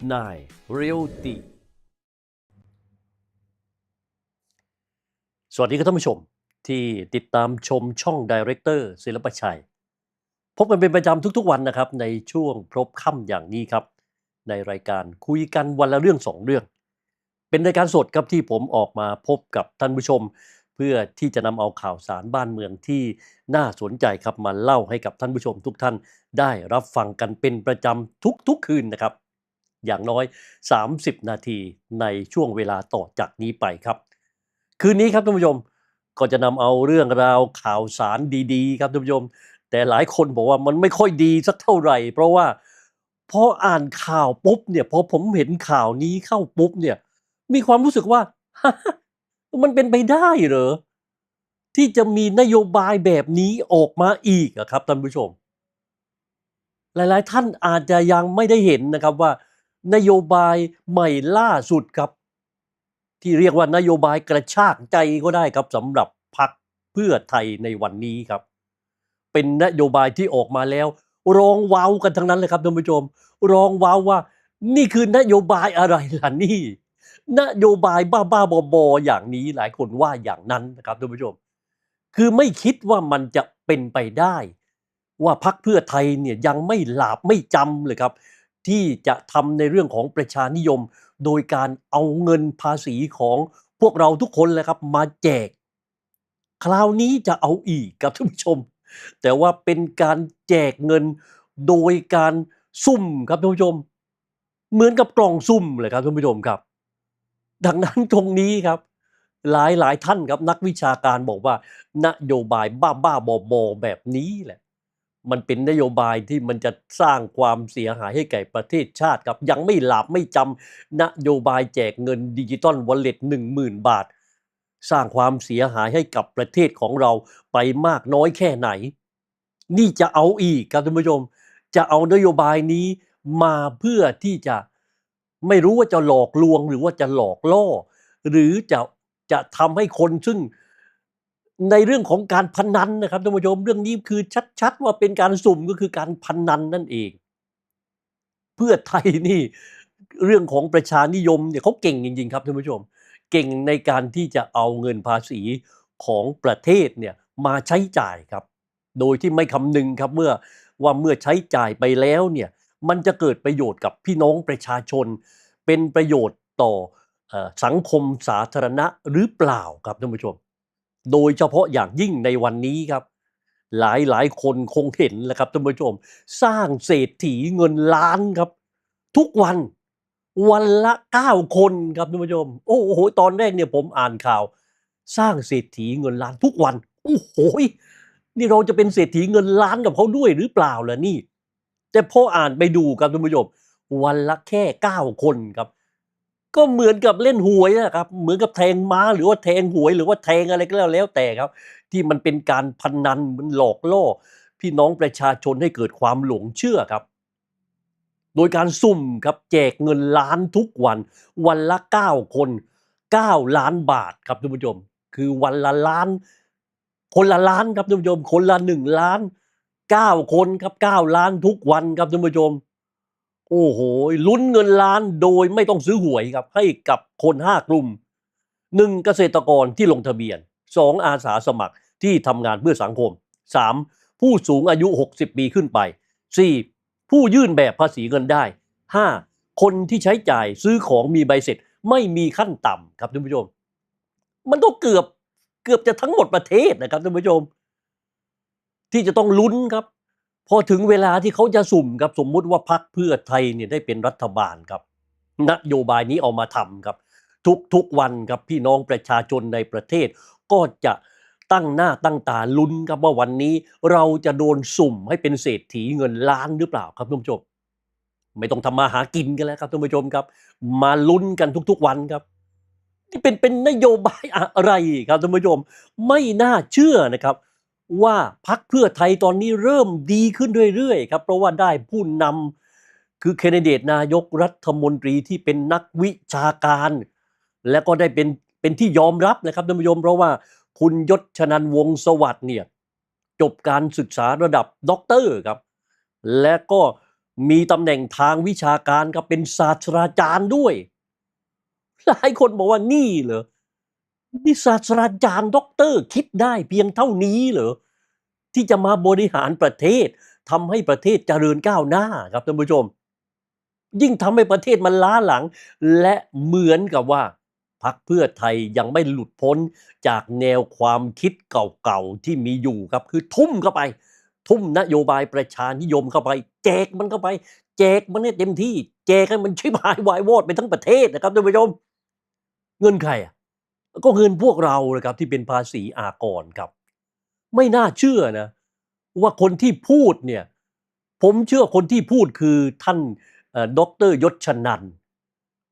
9 Realty สวัสดีครับท่านผู้ชมที่ติดตามชมช่อง Director ศิลปชัย พบกันเป็นประจำทุกๆวันนะครับ ในช่วงพบค่ำอย่างนี้ครับ ในรายการคุยกันวันละเรื่องสองเรื่อง เป็นรายการสดครับที่ผมออกมาพบกับท่านผู้ชม เพื่อที่จะนำเอาข่าวสารบ้านเมืองที่น่าสนใจครับมาเล่าให้กับท่านผู้ชมทุกท่านได้รับฟังกันเป็นประจำทุกๆคืนนะครับ อย่างน้อย 30 นาทีในช่วงเวลาต่อจากนี้ไปครับ คืนนี้ครับท่านผู้ชมก็จะนำเอาเรื่องราวข่าวสารดีๆ ครับท่านผู้ชม แต่หลายคนบอกว่ามันไม่ค่อยดีสักเท่าไหร่ เพราะว่าพออ่านข่าวปุ๊บเนี่ยพอผมเห็นข่าวนี้เข้าปุ๊บเนี่ย มีความรู้สึกว่า มันเป็นไปได้เหรอที่จะมีนโยบายแบบนี้ออกมาอีกครับท่านผู้ชม หลายๆ ท่านอาจจะยังไม่ได้เห็นนะครับว่า นโยบายใหม่ล่าสุดครับ ที่เรียกว่านโยบายกระชากใจก็ได้ครับสำหรับพักเพื่อไทยในวันนี้ครับ เป็นนโยบายที่ออกมาแล้ว ร้องว้าวกันทั้งนั้นเลยครับท่านผู้ชม ร้องว้าวว่า นี่คือนโยบายอะไรล่ะนี่ นโยบายบ้าๆบอๆอย่างนี้หลายคนว่าอย่างนั้นนะครับท่านผู้ชม คือไม่คิดว่ามันจะเป็นไปได้ ว่าพักเพื่อไทยเนี่ยยังไม่หลาบไม่จำเลยครับ ที่จะทำในเรื่องของประชานิยม โดยการเอาเงินภาษีของพวกเราทุกคนเลยครับมาแจก คราวนี้จะเอาอีกครับท่านผู้ชม แต่ว่าเป็นการแจกเงินโดยการซุ่มครับท่านผู้ชม เหมือนกับกล่องซุ่มเลยครับท่านผู้ชมครับ ดังนั้นตรงนี้ครับ หลายหลายท่านครับนักวิชาการบอกว่า นโยบายบ้าบ้าๆบอบอๆแบบนี้แหละ มันเป็นนโยบายที่มันจะสร้างความเสียหายให้แก่ประเทศชาติครับ ยังไม่หลับไม่จำนโยบายแจกเงินดิจิตอลวอลเล็ตหนึ่งหมื่นบาท สร้างความเสียหายให้กับประเทศของเราไปมากน้อยแค่ไหน นี่จะเอาอีกครับท่านผู้ชม จะเอานโยบายนี้มาเพื่อที่จะไม่รู้ว่าจะหลอกลวงหรือว่าจะหลอกล่อ หรือจะจะทำให้คนซึ่ง ในเรื่องของการพนันนะครับท่านผู้ชมเรื่องนี้คือชัด ๆ ว่าเป็นการสุ่มก็คือการพนันนั่นเอง เพื่อไทยนี่เรื่องของประชานิยมเนี่ยเขาเก่งจริง ๆ ครับท่านผู้ชม เก่งในการที่จะเอาเงินภาษีของประเทศเนี่ยมาใช้จ่ายครับ โดยที่ไม่คำนึงครับเมื่อว่าเมื่อใช้จ่ายไปแล้วเนี่ยมันจะเกิดประโยชน์กับพี่น้องประชาชน เป็นประโยชน์ต่ออสังคมสาธารณะหรือเปล่าครับท่านผู้ชม โดยเฉพาะอย่างยิ่งในวันนี้ครับ หลายหลายคนคงเห็นแล้วครับท่านผู้ชม สร้างเศรษฐีเงินล้านครับ ทุกวันวันละเก้าคนครับท่านผู้ชม โอ้โห ตอนแรกเนี่ยผมอ่านข่าว สร้างเศรษฐีเงินล้านทุกวัน โอ้โหนี่เราจะเป็นเศรษฐีเงินล้านกับเขาด้วยหรือเปล่าล่ะนี่ แต่พออ่านไปดูครับท่านผู้ชม วันละแค่เก้าคนครับ ก็เหมือนกับเล่นหวยนะครับ เหมือนกับแทงม้าหรือว่าแทงหวย หรือว่าแทงอะไรก็แล้วแล้วแต่ครับ ที่มันเป็นการพนันมันหลอกล่อ พี่น้องประชาชนให้เกิดความหลงเชื่อครับ โดยการซุ่มครับแจกเงินล้านทุกวัน วันละเก้าคนเก้าล้านบาทครับท่านผู้ชม คือวันละล้าน คนละล้านครับท่านผู้ชม คนละหนึ่งล้านเก้าคนครับเก้าล้านทุกวันครับท่านผู้ชม โอ้โหลุ้นเงินล้านโดยไม่ต้องซื้อหวยครับ ให้กับคนห้ากลุ่มหนึ่งเกษตรกรที่ลงทะเบียนสองอาสาสมัครที่ทำงานเพื่อสังคมสามผู้สูงอายุ 60 ปีขึ้นไปสี่ผู้ยื่นแบบภาษีเงินได้ห้าคนที่ใช้จ่ายซื้อของมีใบเสร็จไม่มีขั้นต่ำครับท่านผู้ชม มันก็เกือบเกือบจะทั้งหมดประเทศนะครับท่านผู้ชม ที่จะต้องลุ้นครับ พอถึงเวลาที่เขาจะสุ่มครับสมมุติว่าพักเพื่อไทยเนี่ยได้เป็นรัฐบาลครับ นโยบายนี้เอามาทำครับ ทุกทุกวันครับพี่น้องประชาชนในประเทศ ก็จะตั้งหน้าตั้งตาลุ้นครับว่าวันนี้เราจะโดนสุ่มให้เป็นเศรษฐีเงินล้านหรือเปล่าครับท่านผู้ชมไม่ต้องทำมาหากินกันแล้วครับท่านผู้ชมครับ มาลุ้นกันทุกๆวันครับนี่เป็นเป็นนโยบายอะไรครับท่านผู้ชม ไม่น่าเชื่อนะครับ ว่าพักเพื่อไทยตอนนี้เริ่มดีขึ้นเรื่อยๆครับเพราะว่าได้ผู้นำคือแคนดิเดตนายกรัฐมนตรีที่เป็นนักวิชาการ และก็ได้เป็นเป็นที่ยอมรับนะครับท่านผู้ชมเพราะว่าคุณยศชนันวงศสวัสดิ์เนี่ยจบการศึกษาระดับด็อกเตอร์ครับ และก็มีตำแหน่งทางวิชาการครับเป็นศาสตราจารย์ด้วย หลายคนบอกว่านี่เหรอ นี่ศาสตราจารย์ด็อกเตอร์คิดได้เพียงเท่านี้เหรอที่จะมาบริหารประเทศทำให้ประเทศเจริญก้าวหน้าครับท่านผู้ชม ยิ่งทำให้ประเทศมันล้าหลัง และเหมือนกับว่าพักเพื่อไทยยังไม่หลุดพ้นจากแนวความคิดเก่าๆที่มีอยู่ครับ คือทุ่มเข้าไป ทุ่มนโยบายประชานิยมเข้าไป แจกมันเข้าไป แจกมันให้เต็มที่ แจกให้มันชิบหายวายวอดไปทั้งประเทศนะครับท่านผู้ชม เงินใครอะ ก็เงินพวกเราเลยครับที่เป็นภาษีอากรครับ ไม่น่าเชื่อนะ ว่าคนที่พูดเนี่ย ผมเชื่อคนที่พูดคือท่านด็อกเตอร์ยศชนัน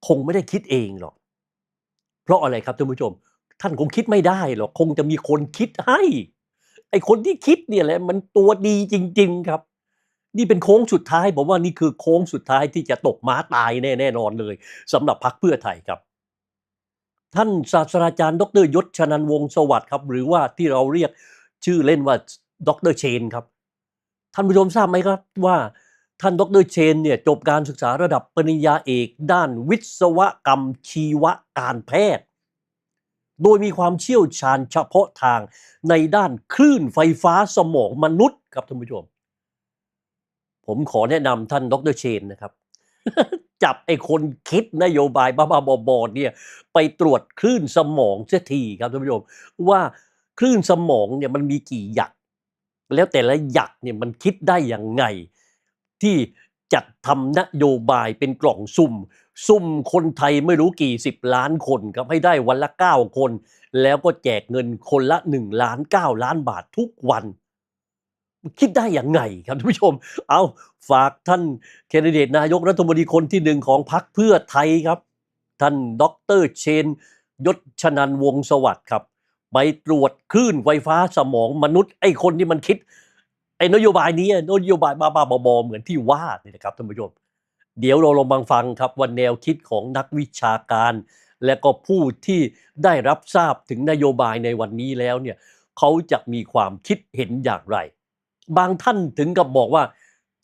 คงไม่ได้คิดเองหรอก เพราะอะไรครับท่านผู้ชม ท่านคงคิดไม่ได้หรอก คงจะมีคนคิดให้ ไอคนที่คิดเนี่ยแหละมันตัวดีจริง ๆครับ นี่เป็นโค้งสุดท้ายผมว่านี่คือโค้งสุดท้ายที่จะตกม้าตายแน่แน่นอนเลยสำหรับพรรคเพื่อไทยครับ ท่านศาสตราจารย์ ดรยศชนันวงศ์สวัสดิ์ครับ หรือว่าที่เราเรียกชื่อเล่นว่าดรเชนครับ ท่านผู้ชมทราบไหมครับว่าท่านดรเชนเนี่ยจบการศึกษาระดับปริญญาเอก ด้านวิศวกรรมชีวการแพทย์ โดยมีความเชี่ยวชาญเฉพาะทางในด้านคลื่นไฟฟ้าสมองมนุษย์ครับท่านผู้ชม ผมขอแนะนำท่านดรเชนนะครับ จับไอ้คนคิดนโยบายบ้าๆบอๆเนี่ยไปตรวจคลื่นสมองเสียทีครับท่านผู้ชมว่าคลื่นสมองเนี่ยมันมีกี่หยัก แล้วแต่ละหยักเนี่ยมันคิดได้อย่างไง ที่จัดทำนโยบายเป็นกล่องซุ่ม ซุ่มคนไทยไม่รู้กี่สิบล้านคนครับให้ได้วันละเก้าคน แล้วก็แจกเงินคนละหนึ่งล้านเก้าล้านบาททุกวัน คิดได้อย่างไงครับท่านผู้ชม เอาฝากท่านแคนดิเดตนายกรัฐมนตรีคนที่หนึ่งของพรรคเพื่อไทยครับ ท่านดรเชน ยศชนันวงสวัสดิ์ครับ ไปตรวจคลื่นไฟฟ้าสมองมนุษย์ไอ้คนที่มันคิด ไอ้นโยบายนี้นโยบายบ้าๆบอๆเหมือนที่ว่านี่นะครับท่านผู้ชม เดี๋ยวเราลองมาฟังครับว่าแนวคิดของนักวิชาการ และก็ผู้ที่ได้รับทราบถึงนโยบายในวันนี้แล้วเนี่ยเขาจะมีความคิดเห็นอย่างไร บางท่านถึงกับบอกว่า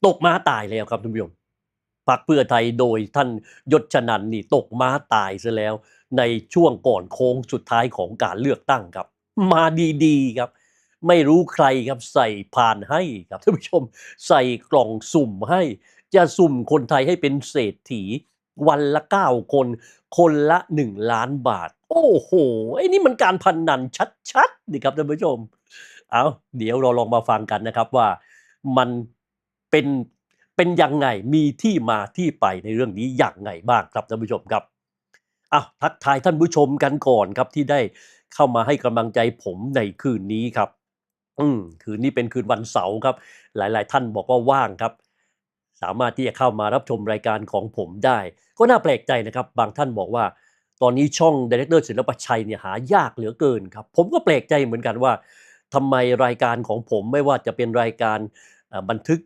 ตกม้าตายแล้วครับท่านผู้ชมพรรคเพื่อไทยโดยท่านยศชนันนี่ตกม้าตายซะแล้ว ในช่วงก่อนโค้งสุดท้ายของการเลือกตั้งครับ มาดีๆครับ ไม่รู้ใครครับใส่ผ่านให้ครับท่านผู้ชม ใส่กล่องสุ่มให้ จะสุ่มคนไทยให้เป็นเศรษฐี วันละเก้าคน คนละหนึ่งล้านบาท โอ้โหไอ้นี่มันการพันนันชัดๆนี่ครับท่านผู้ชม เอาเดี๋ยวเราลองมาฟังกันนะครับว่ามันเป็นเป็นยังไงมีที่มาที่ไปในเรื่องนี้อย่างไงบ้างครับท่านผู้ชมครับเอาทักทายท่านผู้ชมกันก่อนครับที่ได้เข้ามาให้กำลังใจผมในคืนนี้ครับ อืมคืนนี้เป็นคืนวันเสาร์ครับ หลาย ๆ ท่านบอกว่าว่างครับ สามารถที่จะเข้ามารับชมรายการของผมได้ ก็น่าแปลกใจนะครับ บางท่านบอกว่า ตอนนี้ช่องดีเรคเตอร์ศิลปชัยเนี่ยหายากเหลือเกินครับ ผมก็แปลกใจเหมือนกันว่า ทำไมรายการของผมไม่ว่าจะเป็นรายการบันทึก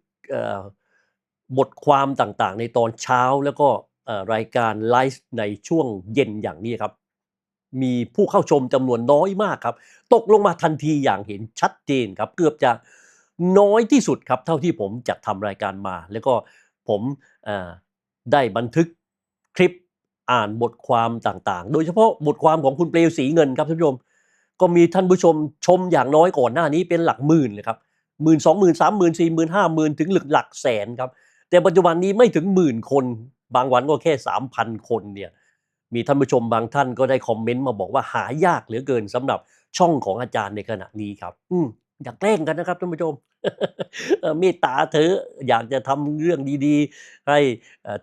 บทความต่างๆ ในตอนเช้าแล้วก็รายการไลฟ์ในช่วงเย็นอย่างนี้ครับ มีผู้เข้าชมจำนวนน้อยมากครับ ตกลงมาทันทีอย่างเห็นชัดเจนครับ เกือบจะน้อยที่สุดครับเท่าที่ผมจัดทำรายการมา แล้วก็ผมได้บันทึกคลิปอ่านบทความต่างๆ โดยเฉพาะบทความของคุณเปลวสีเงินครับท่านผู้ชม ก็มีท่านผู้ชมชมอย่างน้อยก่อนหน้านี้เป็นหลักหมื่นเลยครับหมื่นสองหมื่นสามหมื่นสี่หมื่นห้าหมื่นถึงหลักหลักแสนครับแต่ปัจจุบันนี้ไม่ถึงหมื่นคน บางวันก็แค่สามพันคนเนี่ยมีท่านผู้ชมบางท่านก็ได้คอมเมนต์มาบอกว่าหายากเหลือเกินสำหรับช่องของอาจารย์ในขณะนี้ครับ อืมอย่าแกล้งกันนะครับท่านผู้ชมเมตตาเถอะอยากจะทำเรื่องดี ๆ ให้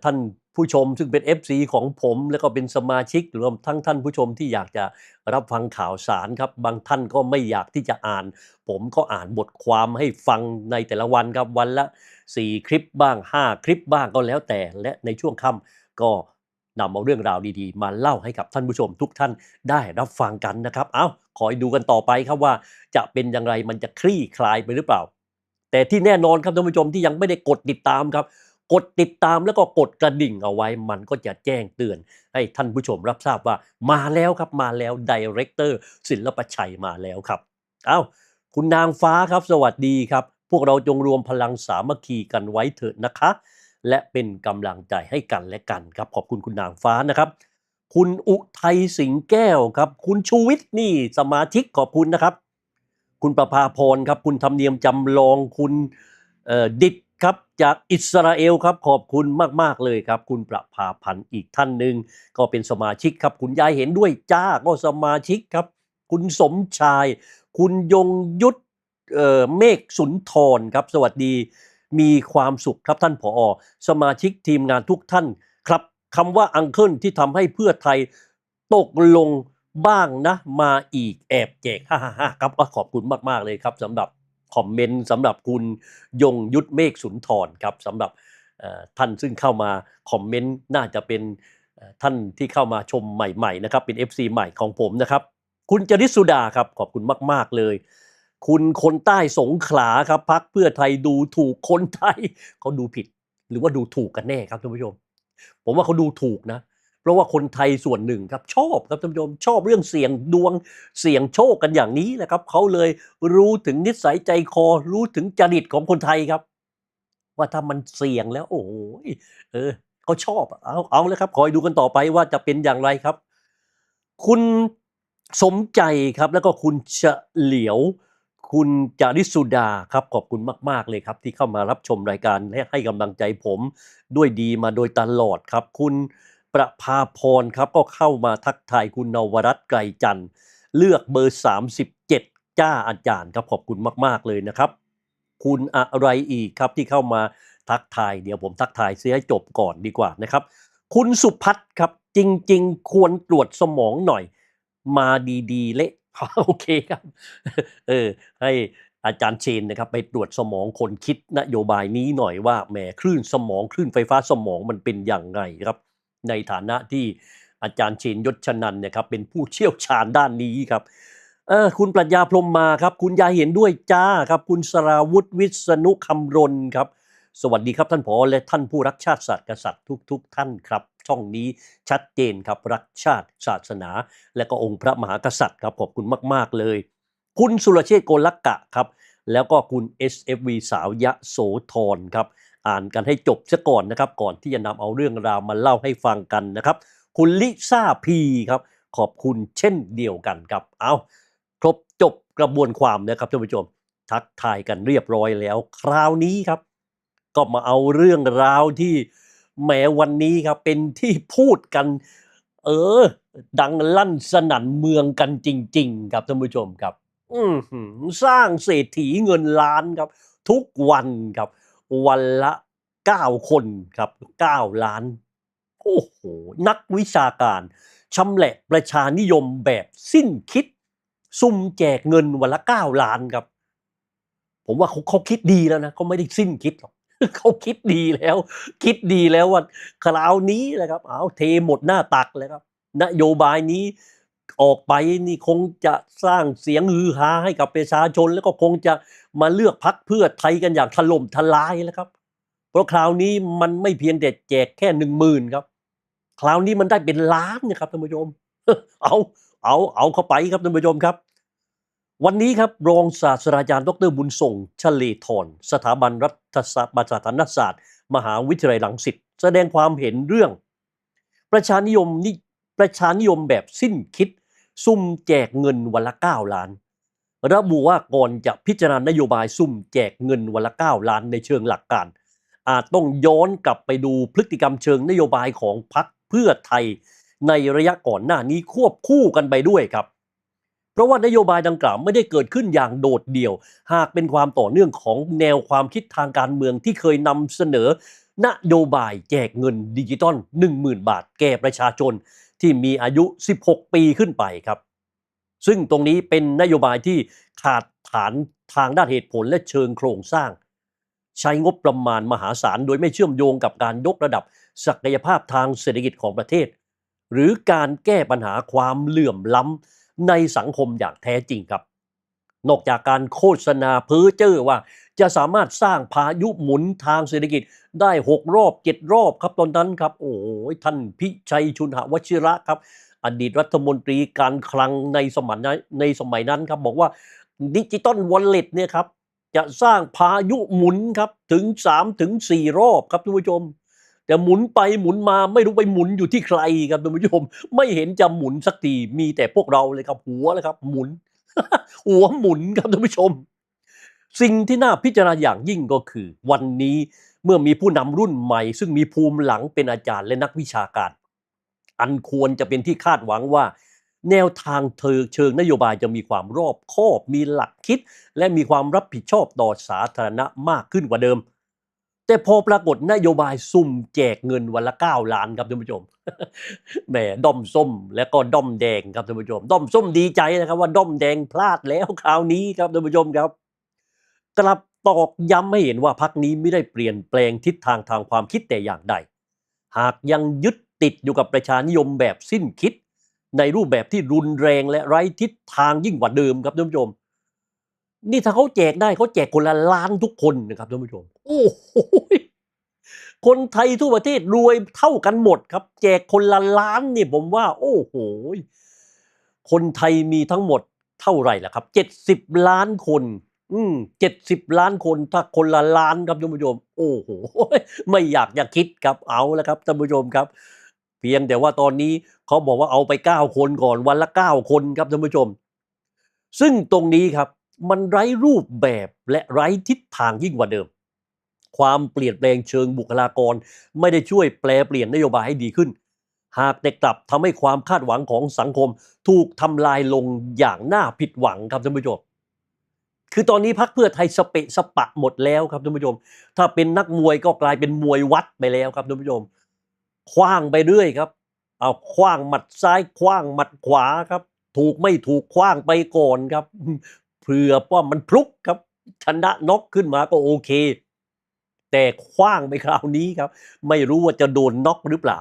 ท่าน ผู้ชมซึ่งเป็น FC ของผมแล้วก็เป็นสมาชิกรวมทั้งท่านผู้ชมที่อยากจะรับฟังข่าวสารครับ บางท่านก็ไม่อยากที่จะอ่าน ผมก็อ่านบทความให้ฟังในแต่ละวันครับวันละ 4 คลิปบ้าง 5 คลิปบ้างก็แล้วแต่ และในช่วงค่ำก็นำเอาเรื่องราวดีๆ มาเล่าให้กับท่านผู้ชมทุกท่านได้รับฟังกันนะครับ เอ้าคอยดูกันต่อไปครับว่าจะเป็นอย่างไรมันจะคลี่คลายไปหรือเปล่า แต่ที่แน่นอนครับท่านผู้ชมที่ยังไม่ได้กดติดตามครับ กดติดตามแล้วก็กดกระดิ่งเอาไว้ มันก็จะแจ้งเตือน ให้ท่านผู้ชมรับทราบว่ามาแล้วครับมาแล้วดีเรคเตอร์ศิลปชัยมาแล้วครับ เอ้าคุณนางฟ้าครับ สวัสดีครับ พวกเราจงรวมพลังสามัคคีกันไว้เถิดนะคะ และเป็นกำลังใจให้กันและกันครับ ขอบคุณคุณนางฟ้านะครับ คุณอุทัยสิงแก้วครับ คุณชูวิทย์นี่สมาชิกขอบคุณนะครับ คุณประภาพรครับ คุณธรรมเนียมจำลองคุณดิด จากอิสราเอลครับขอบคุณมาก ๆ เลยครับ คุณประภาพันธ์อีกท่านหนึ่งก็เป็นสมาชิกครับ คุณยายเห็นด้วยจ้าก็สมาชิกครับ คุณสมชาย คุณยงยุทธเเมฆสุนทรครับ สวัสดีมีความสุขครับท่านผอสมาชิกทีมงานทุกท่านครับคำว่าอังเคิลที่ทำให้เพื่อไทยตกลงบ้างนะ มาอีกแอบแจกฮ่าฮ่าครับก็ขอบคุณมาก ๆ เลยครับสำหรับ คอมเมนต์สำหรับคุณยงยุทธเมฆสุนทรครับสำหรับท่านซึ่งเข้ามาคอมเมนต์น่าจะเป็นท่านที่เข้ามาชมใหม่ๆนะครับเป็น FC ใหม่ของผมนะครับ คุณจริสุดาครับขอบคุณมาก ๆเลย คุณคนใต้สงขลาครับพักเพื่อไทยดูถูกคนไทยเขาดูผิด หรือว่าดูถูกกันแน่ครับท่านผู้ชม ผมว่าเขาดูถูกนะเเพราะว่าคนไทยส่วนหนึ่งครับชอบครับท่านผู้ชมชอบเรื่องเสี่ยงดวงเสี่ยงโชคกันอย่างนี้แหละครับเขาเลยรู้ถึงนิสัยใจคอ รู้ถึงจริตของคนไทยครับ ว่าถ้ามันเสี่ยงแล้ว โอ้โหเออเขาชอบเอาเอาเลยครับคอยดูกันต่อไปว่าจะเป็นอย่างไรครับ คุณสมใจครับ แล้วก็คุณเฉลียวคุณจาริสุดาครับขอบคุณมาก ๆ เลยครับ ที่เข้ามารับชมรายการและให้กำลังใจผมด้วยดีมาโดยตลอดครับ คุณ ประภาพรครับก็เข้ามาทักทายคุณนวรัตน์ไกรจันทร์เลือกเบอร์ 37 จ้าอาจารย์ครับขอบคุณมากๆเลยนะครับ คุณอะไรอีกครับที่เข้ามาทักทายเดี๋ยวผมทักทายเสียจบก่อนดีกว่านะครับ คุณสุพัฒน์ครับจริง ๆ ควรตรวจสมองหน่อย มาดีๆ เละโอเคครับเออให้อาจารย์เชนนะครับไปตรวจสมองคนคิดนโยบายนี้หน่อยว่าแหมคลื่นสมองคลื่นไฟฟ้าสมองมันเป็นอย่างไรครับ ในฐานะที่อาจารย์เชนยศชนันเนี่ยครับเป็นผู้เชี่ยวชาญด้านนี้ครับเออคุณปรัชญาพรมมาครับ คุณยาเห็นด้วยจ้าครับ คุณสราวุธวิษณุคำรณครับ สวัสดีครับท่านผอและท่านผู้รักชาติศาสตร์กษัตริย์ทุกๆท่านครับ ช่องนี้ชัดเจนครับรักชาติศาสนา และก็องค์พระมหากษัตริย์ครับขอบคุณมาก ๆ เลย คุณสุรเชษโกลกะครับ แล้วก็คุณ SFV สาวยะโสธรครับ อ่านกันให้จบซะก่อนนะครับ ก่อนที่จะนำเอาเรื่องราวมาเล่าให้ฟังกันนะครับ คุณลิซ่าพีครับ ขอบคุณเช่นเดียวกันครับ เอาครบจบกระบวนความนะครับท่านผู้ชม ทักทายกันเรียบร้อยแล้ว คราวนี้ครับ ก็มาเอาเรื่องราวที่แหมวันนี้ครับเป็นที่พูดกัน เออ ดังลั่นสนั่นเมืองกันจริง ๆ ครับท่านผู้ชมครับ อืสร้างเศรษฐีเงินล้านครับ ทุกวันครับ วันละเก้าคนครับเก้าล้าน โอ้โห นักวิชาการชำแหละประชานิยมแบบสิ้นคิด ซุ่มแจกเงินวันละเก้าล้านครับ ผมว่าเขาเขาคิดดีแล้วนะเขาไม่ได้สิ้นคิดหรอกเขาคิดดีแล้ว คิดดีแล้วว่าคราวนี้แหละครับเอาเทหมดหน้าตักเลยครับ นโยบายนี้ ออกไปนี่คงจะสร้างเสียงฮือฮาให้กับประชาชน แล้วก็คงจะมาเลือกพักเพื่อไทยกันอย่างถล่มทลายแล้วครับ เพราะคราวนี้มันไม่เพียงแต่แจกแค่หนึ่งหมื่นครับ คราวนี้มันได้เป็นล้านนะครับท่านผู้ชม เอาเอาเอาเข้าไปครับท่านผู้ชมครับ วันนี้ครับรองศาสตราจารย์ดรบุญส่งชเลทรสถาบันรัฐศาสตร์สถานศาสตร์ มหาวิทยาลัยรังสิตแสดงความเห็นเรื่อง ประชานิยมนี่ประชานิยมแบบสิ้นคิด ซุ่มแจกเงินวันละ 9 ล้าน ระบุว่าก่อนจะพิจารณานโยบายซุ่มแจกเงินวันละ 9 ล้านในเชิงหลักการ อาจต้องย้อนกลับไปดูพฤติกรรมเชิงนโยบายของพรรคเพื่อไทยในระยะก่อนหน้านี้ควบคู่กันไปด้วยครับ เพราะว่านโยบายดังกล่าวไม่ได้เกิดขึ้นอย่างโดดเดี่ยว หากเป็นความต่อเนื่องของแนวความคิดทางการเมืองที่เคยนำเสนอนโยบายแจกเงินดิจิตอล10,000 บาท แก่ประชาชน ที่มีอายุ 16 ปีขึ้นไปครับ ซึ่งตรงนี้เป็นนโยบายที่ขาดฐานทางด้านเหตุผลและเชิงโครงสร้าง ใช้งบประมาณมหาศาลโดยไม่เชื่อมโยงกับการยกระดับศักยภาพทางเศรษฐกิจของประเทศ หรือการแก้ปัญหาความเหลื่อมล้ำในสังคมอย่างแท้จริงครับ นอกจากการโฆษณาเพ้อเจ้อว่า จะสามารถสร้างพายุหมุนทางเศรษฐกิจได้หกรอบเจ็ดรอบครับตอนนั้นครับ โอ้โหท่านพิชัยชุนหวชิระครับ อดีตรัฐมนตรีการคลังในสมัยนั้นในสมัยนั้นครับบอกว่าดิจิตอลวอลเล็ตเนี่ยครับจะสร้างพายุหมุนครับถึง 3 ถึง 4 รอบครับท่านผู้ชม แต่หมุนไปหมุนมาไม่รู้ไปหมุนอยู่ที่ใครครับท่านผู้ชม ไม่เห็นจะหมุนสักทีมีแต่พวกเราเลยครับหัวเลยครับ หมุน หัวหมุนครับท่านผู้ชม สิ่งที่น่าพิจารณาอย่างยิ่งก็คือ วันนี้เมื่อมีผู้นำรุ่นใหม่ ซึ่งมีภูมิหลังเป็นอาจารย์และนักวิชาการ อันควรจะเป็นที่คาดหวังว่า แนวทางเธอเชิงนโยบายจะมีความรอบคอบ มีหลักคิด และมีความรับผิดชอบต่อสาธารณะมากขึ้นกว่าเดิม แต่พอปรากฏนโยบายซุ่มแจกเงินวันละ 9 ล้านครับท่านผู้ชมแหมด้อมส้มและก็ด้อมแดงครับท่านผู้ชมด้อมส้มดีใจนะครับว่าด้อมแดงพลาดแล้วคราวนี้ครับท่านผู้ชมครับ กลับตอกย้ำให้เห็นว่าพักนี้ไม่ได้เปลี่ยนแปลงทิศทางทางความคิดแต่อย่างใด หากยังยึดติดอยู่กับประชานิยมแบบสิ้นคิด ในรูปแบบที่รุนแรงและไร้ทิศทางยิ่งกว่าเดิมครับท่านผู้ชม นี่ถ้าเขาแจกได้เขาแจกคนละล้านทุกคนนะครับท่านผู้ชม โอ้โหคนไทยทั่วประเทศรวยเท่ากันหมดครับ แจกคนละล้านเนี่ยผมว่า โอ้โหคนไทยมีทั้งหมดเท่าไหร่ล่ะครับเจ็ดสิบล้านคน อืมเจ็ดสิบล้านคนถ้าคนละล้านครับท่านผู้ชม โอ้โห ไม่อยากจะคิดครับเอาแล้วครับท่านผู้ชมครับ เพียงแต่ว่าตอนนี้เขาบอกว่าเอาไปเก้าคนก่อนวันละเก้าคนครับท่านผู้ชม ซึ่งตรงนี้ครับ มันไร้รูปแบบและไร้ทิศทางยิ่งกว่าเดิม ความเปลี่ยนแปลงเชิงบุคลากร ไม่ได้ช่วยแปลเปลี่ยนนโยบายให้ดีขึ้น หากแต่กลับทำให้ความคาดหวังของสังคม ถูกทำลายลงอย่างน่าผิดหวังครับท่านผู้ชม คือตอนนี้พักเพื่อไทยสเปะสปะหมดแล้วครับท่านผู้ชม ถ้าเป็นนักมวยก็กลายเป็นมวยวัดไปแล้วครับท่านผู้ชมคว้างไปเรื่อยครับ เอาคว้างหมัดซ้ายคว้างหมัดขวาครับ ถูกไม่ถูกคว้างไปก่อนครับเผื่อว่ามันพลุกครับชนะน็อกขึ้นมาก็โอเค แต่คว้างไปคราวนี้ครับ ไม่รู้ว่าจะโดนน็อกหรือเปล่า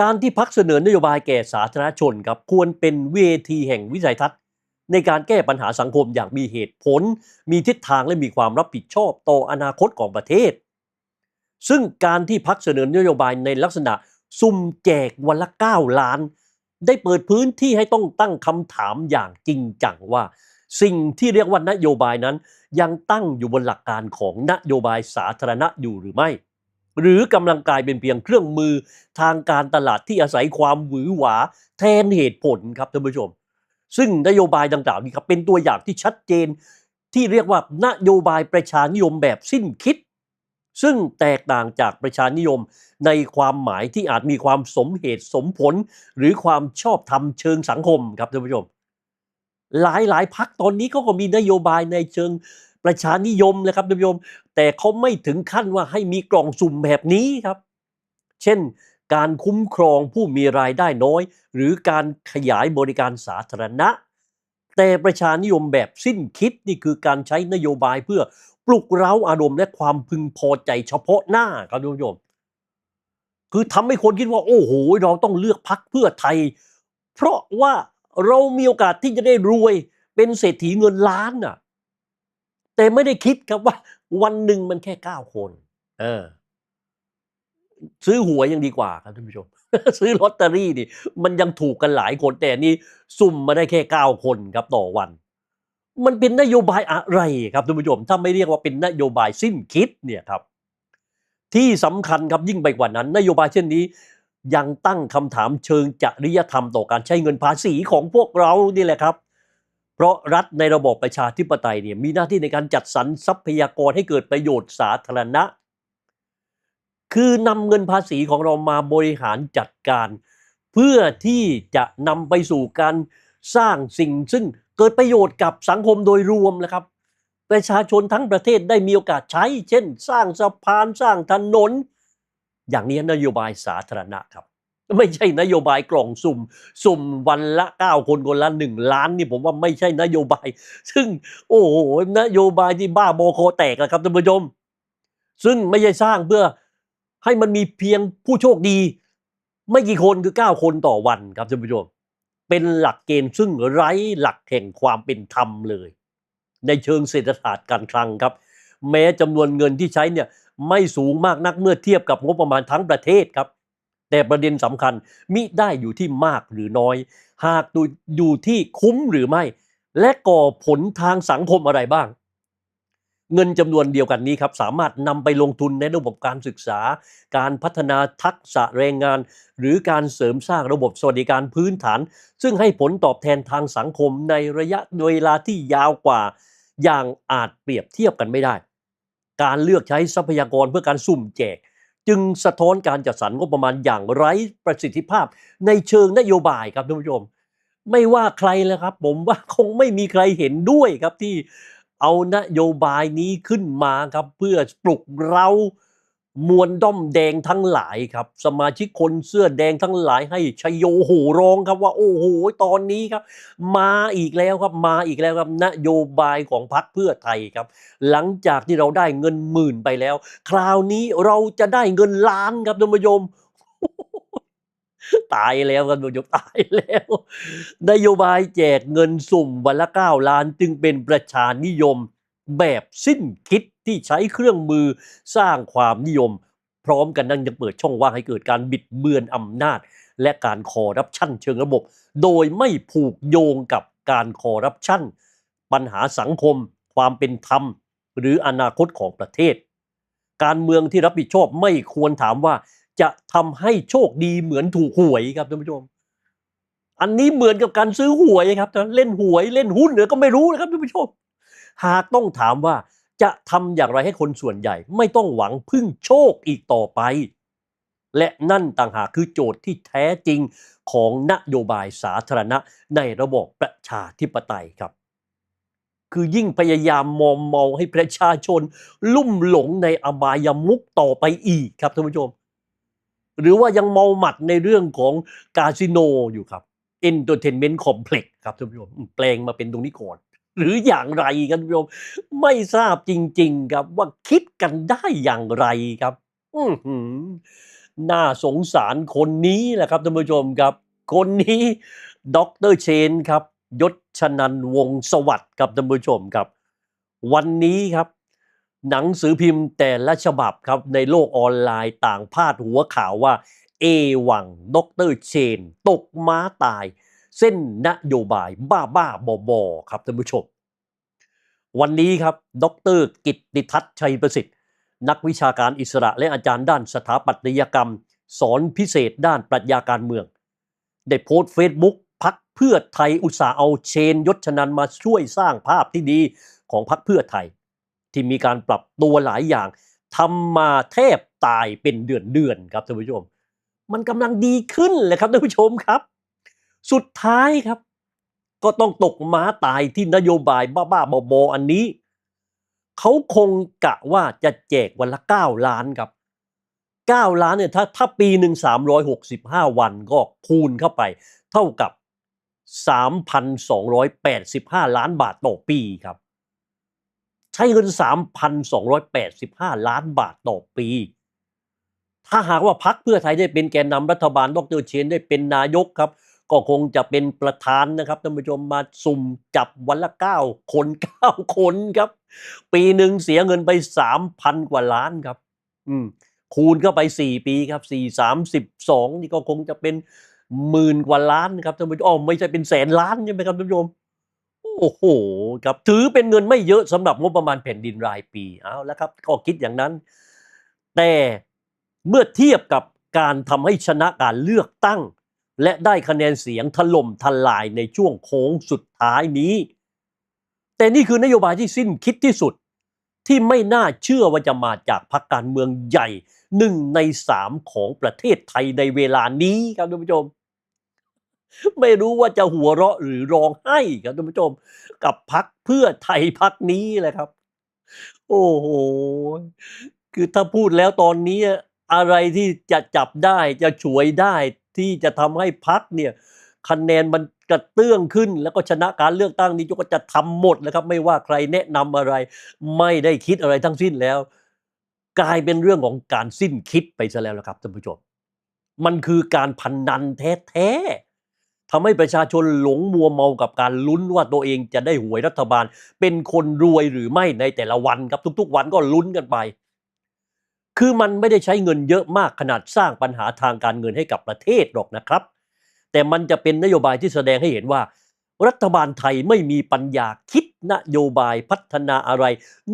การที่พักเสนอนโยบายแก่สาธารณชนครับ ควรเป็นเวทีแห่งวิสัยทัศน์ ในการแก้ปัญหาสังคมอย่างมีเหตุผล มีทิศทางและมีความรับผิดชอบต่ออนาคตของประเทศ ซึ่งการที่พักเสนอนโยบายในลักษณะซุ่มแจกวันละ 9 ล้าน ได้เปิดพื้นที่ให้ต้องตั้งคำถามอย่างจริงจังว่า สิ่งที่เรียกว่านโยบายนั้น ยังตั้งอยู่บนหลักการของนโยบายสาธารณะอยู่หรือไม่ หรือกำลังกลายเป็นเพียงเครื่องมือทางการตลาดที่อาศัยความหวือหวาแทนเหตุผลครับท่านผู้ชม ซึ่งนโยบายดังกล่าวนี้ครับเป็นตัวอย่างที่ชัดเจนที่เรียกว่านโยบายประชานิยมแบบสิ้นคิด ซึ่งแตกต่างจากประชานิยมในความหมายที่อาจมีความสมเหตุสมผล หรือความชอบธรรมเชิงสังคมครับท่านผู้ชม หลายหลายพักตอนนี้เขาก็มีนโยบายในเชิงประชานิยมนะครับท่านผู้ชม แต่เขาไม่ถึงขั้นว่าให้มีกล่องสุ่มแบบนี้ครับ เช่น การคุ้มครองผู้มีรายได้น้อย หรือการขยายบริการสาธารณะ แต่ประชานิยมแบบสิ้นคิดนี่คือการใช้นโยบายเพื่อปลุกเร้าอารมณ์และความพึงพอใจเฉพาะหน้าครับท่านผู้ชมคือทำให้คนคิดว่า โอ้โห เราต้องเลือกพักเพื่อไทย เพราะว่าเรามีโอกาสที่จะได้รวยเป็นเศรษฐีเงินล้านน่ะ แต่ไม่ได้คิดครับว่า วันหนึ่งมันแค่เก้าคน เออ ซื้อหวยยังดีกว่าครับท่านผู้ชม ซื้อลอตเตอรี่นี่ มันยังถูกกันหลายคนแต่นี่สุ่มมาได้แค่เก้าคนครับต่อวัน มันเป็นนโยบายอะไรครับท่านผู้ชม ถ้าไม่เรียกว่าเป็นนโยบายสิ้นคิดเนี่ยครับ ที่สำคัญครับยิ่งไปกว่านั้น นโยบายเช่นนี้ ยังตั้งคำถามเชิงจริยธรรมต่อการใช้เงินภาษีของพวกเรานี่แหละครับ เพราะรัฐในระบอบประชาธิปไตยเนี่ยมีหน้าที่ในการจัดสรรทรัพยากรให้เกิดประโยชน์สาธารณะ คือนำเงินภาษีของเรามาบริหารจัดการ เพื่อที่จะนำไปสู่การสร้างสิ่งซึ่งเกิดประโยชน์กับสังคมโดยรวมนะครับ ประชาชนทั้งประเทศได้มีโอกาสใช้ เช่น สร้างสะพานสร้างถนน อย่างนี้นโยบายสาธารณะครับ ไม่ใช่นโยบายกล่องสุ่ม สุ่มวันละเก้าคนคนละหนึ่งล้านนี่ผมว่าไม่ใช่นโยบาย ซึ่งโอ้โหนโยบายที่บ้าบอคแตกนะครับท่านผู้ชม ซึ่งไม่ใช่สร้างเพื่อ ให้มันมีเพียงผู้โชคดี ไม่กี่คนคือ 9 คนต่อวันครับท่านผู้ชม เป็นหลักเกณฑ์ซึ่งไร้หลักแห่งความเป็นธรรมเลย ในเชิงเศรษฐศาสตร์การคลังครับ แม้จำนวนเงินที่ใช้เนี่ยไม่สูงมากนักเมื่อเทียบกับงบประมาณทั้งประเทศครับ แต่ประเด็นสำคัญมิได้อยู่ที่มากหรือน้อย หากดูอยู่ที่คุ้มหรือไม่ และก่อผลทางสังคมอะไรบ้าง เงินจำนวนเดียวกันนี้ครับสามารถนำไปลงทุนในระบบการศึกษา การพัฒนาทักษะแรงงาน หรือการเสริมสร้างระบบสวัสดิการพื้นฐาน ซึ่งให้ผลตอบแทนทางสังคมในระยะเวลาที่ยาวกว่า อย่างอาจเปรียบเทียบกันไม่ได้ การเลือกใช้ทรัพยากรเพื่อการสุ่มแจก จึงสะท้อนการจัดสรรงบประมาณอย่างไร้ประสิทธิภาพ ในเชิงนโยบายครับท่านผู้ชม ไม่ว่าใครเลยครับ ผมว่าคงไม่มีใครเห็นด้วยครับที่ เอานโยบายนี้ขึ้นมาครับ เพื่อปลุกเรามวลด้อมแดงทั้งหลายครับ สมาชิกคนเสื้อแดงทั้งหลายให้ชโยโหร้องครับว่าโอ้โหตอนนี้ครับ มาอีกแล้วครับมาอีกแล้วครับนโยบายของพรรคเพื่อไทยครับ หลังจากที่เราได้เงินหมื่นไปแล้ว คราวนี้เราจะได้เงินล้านครับท่านผู้ชม ตายแล้วครันผู้ชมตายแล้ว นโยบายแจกเงินสุ่มวันละ9ล้านจึงเป็นประชานิยมแบบสิ้นคิดที่ใช้เครื่องมือสร้างความนิยม พร้อมกันนั้นยังเปิดช่องว่างให้เกิดการบิดเบือนอำนาจ และการคอร์รัปชันเชิงระบบ โดยไม่ผูกโยงกับการคอร์รัปชันปัญหาสังคม ความเป็นธรรม หรืออนาคตของประเทศ การเมืองที่รับผิดชอบไม่ควรถามว่า จะทำให้โชคดีเหมือนถูกหวยครับท่านผู้ชม อันนี้เหมือนกับการซื้อหวยครับเล่นหวยเล่นหุ้นหรือก็ไม่รู้นะครับท่านผู้ชม หากต้องถามว่าจะทำอย่างไรให้คนส่วนใหญ่ ไม่ต้องหวังพึ่งโชคอีกต่อไป และนั่นต่างหากคือโจทย์ที่แท้จริงของนโยบายสาธารณะในระบบประชาธิปไตยครับคือยิ่งพยายามมอมเมาให้ประชาชน ลุ่มหลงในอบายมุกต่อไปอีกครับท่านผู้ชม หรือว่ายังเมาหมัดในเรื่องของคาสิโนอยู่ครับ Entertainment Complex ครับท่านผู้ชมแปลงมาเป็นตรงนี้ก่อน หรืออย่างไรครับท่านผู้ชมไม่ทราบจริง ๆ ครับว่าคิดกันได้อย่างไรครับอืน่าสงสารคนนี้แหละครับท่านผู้ชมครับ คนนี้ดรเชนครับยศชนันวงศ์สวัสดิ์ครับท่านผู้ชมครับ วันนี้ครับ หนังสือพิมพ์แต่ละฉบับครับในโลกออนไลน์ต่างพาดหัวข่าวว่า เอวังดรเชน ตกม้าตาย เส้นนโยบายบ้าบ้าบอบอๆครับท่านผู้ชม วันนี้ครับดรกิตติทัศน์ชัยประสิทธิ์ นักวิชาการอิสระและอาจารย์ด้านสถาปัตยกรรม สอนพิเศษด้านปรัชญาการเมือง ได้โพสต์เฟซบุ๊กพักเพื่อไทยอุตสาห์เอาเชนยศชนันมาช่วยสร้างภาพที่ดีของพักเพื่อไทย ที่มีการปรับตัวหลายอย่างทำมาแทบตายเป็นเดือนเดือนๆครับท่านผู้ชม มันกำลังดีขึ้นเลยครับท่านผู้ชมครับ สุดท้ายครับ ก็ต้องตกม้าตายที่นโยบายบ้าๆบอๆอันนี้ เขาคงกะว่าจะแจกวันละ 9 ล้านครับ9ล้านเนี่ยถ้าถ้าปีหนึ่ง365 วันก็คูณเข้าไป เท่ากับ 3,285 ล้านบาทต่อปีครับ ช้เงิน 3,285 ล้านบาทต่อปี ถ้าหากว่าพักเพื่อไทยได้เป็นแกนนำรัฐบาลดรเชนได้เป็นนายกครับ ก็คงจะเป็นประธานนะครับท่านผู้ชมมาสุ่มจับวันละเก้าคนเก้าคนครับ ปีหนึ่งเสียเงินไปสามพันกว่าล้านครับ อืมคูณเข้าไปสี่ปีครับสี่สามสิบสองนี่ก็คงจะเป็นหมื่นกว่าล้านครับท่านผู้ชมอ๋อไม่ใช่เป็นแสนล้านใช่ไหมครับท่านผู้ชม โอ้โหครับถือเป็นเงินไม่เยอะสำหรับงบประมาณแผ่นดินรายปีเอาแล้วครับก็คิดอย่างนั้น แต่เมื่อเทียบกับการทำให้ชนะการเลือกตั้ง และได้คะแนนเสียงถล่มทลายในช่วงโค้งสุดท้ายนี้ แต่นี่คือนโยบายที่สิ้นคิดที่สุดที่ไม่น่าเชื่อว่าจะมาจากพรรคการเมืองใหญ่หนึ่งในสามของประเทศไทยในเวลานี้ครับท่านผู้ชม ไม่รู้ว่าจะหัวเราะหรือร้องไห้ครับท่านผู้ชม กับพักเพื่อไทยพักนี้แหละครับ โอ้โห คือถ้าพูดแล้วตอนนี้อะไรที่จะจับได้จะฉวยได้ที่จะทำให้พักเนี่ยคะแนนมันกระเตื้องขึ้น แล้วก็ชนะการเลือกตั้งนี้ก็จะทำหมดแล้วครับ ไม่ว่าใครแนะนำอะไร ไม่ได้คิดอะไรทั้งสิ้นแล้ว กลายเป็นเรื่องของการสิ้นคิดไปซะแล้วละครับท่านผู้ชม มันคือการพันนันแท้ๆ ทำให้ประชาชนหลงมัวเมากับการลุ้นว่าตัวเองจะได้หวยรัฐบาล เป็นคนรวยหรือไม่ในแต่ละวันครับทุกๆ วันก็ลุ้นกันไป คือมันไม่ได้ใช้เงินเยอะมากขนาดสร้างปัญหาทางการเงินให้กับประเทศหรอกนะครับ แต่มันจะเป็นนโยบายที่แสดงให้เห็นว่า รัฐบาลไทยไม่มีปัญญาคิดนโยบายพัฒนาอะไร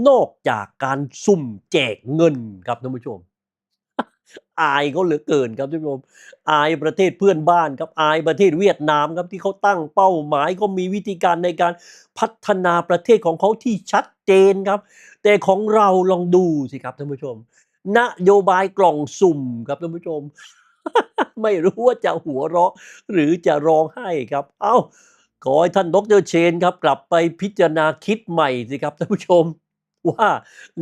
นอกจากการซุ่มแจกเงินครับท่านผู้ชม อายเขาเหลือเกินครับท่านผู้ชมอายประเทศเพื่อนบ้านครับอายประเทศเวียดนามครับที่เขาตั้งเป้าหมายเขามีวิธีการในการพัฒนาประเทศของเขาที่ชัดเจนครับ แต่ของเราลองดูสิครับท่านผู้ชม นโยบายกล่องสุ่มครับท่านผู้ชม ไม่รู้ว่าจะหัวเราะ หรือจะร้องไห้ครับ เอ้าขอให้ท่านดรเชนครับ กลับไปพิจารณาคิดใหม่สิครับท่านผู้ชม ว่า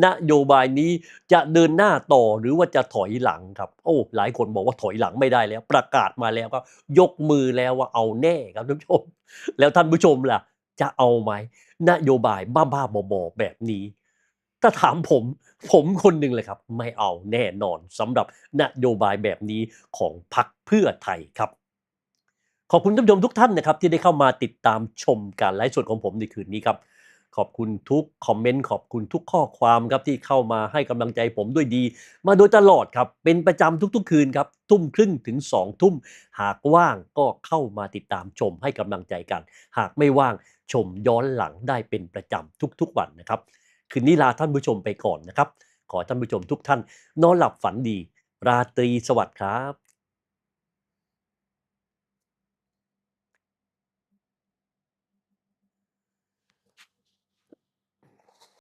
นโยบายนี้จะเดินหน้าต่อหรือว่าจะถอยหลังครับ โอ้หลายคนบอกว่าถอยหลังไม่ได้แล้ว ประกาศมาแล้วก็ยกมือแล้วว่าเอาแน่ครับท่านผู้ชม แล้วท่านผู้ชมล่ะ จะเอาไหมนโยบายบ้าๆบอๆแบบนี้ ถ้าถามผม ผมคนหนึ่งเลยครับ ไม่เอาแน่นอนสำหรับนโยบายแบบนี้ของพรรคเพื่อไทยครับขอบคุณท่านผู้ชมทุกท่านนะครับที่ได้เข้ามาติดตามชมการไลฟ์สดของผมในคืนนี้ครับ ขอบคุณทุกคอมเมนต์ขอบคุณทุกข้อความครับที่เข้ามาให้กำลังใจผมด้วยดี มาโดยตลอดครับ เป็นประจำทุกๆ คืนครับ ทุ่มครึ่งถึงสองทุ่ม หากว่างก็เข้ามาติดตามชมให้กำลังใจกัน หากไม่ว่างชมย้อนหลังได้เป็นประจำทุกๆ วันนะครับ คืนนี้ลาท่านผู้ชมไปก่อนนะครับ ขอท่านผู้ชมทุกท่าน นอนหลับฝันดี ราตรีสวัสดิ์ครับ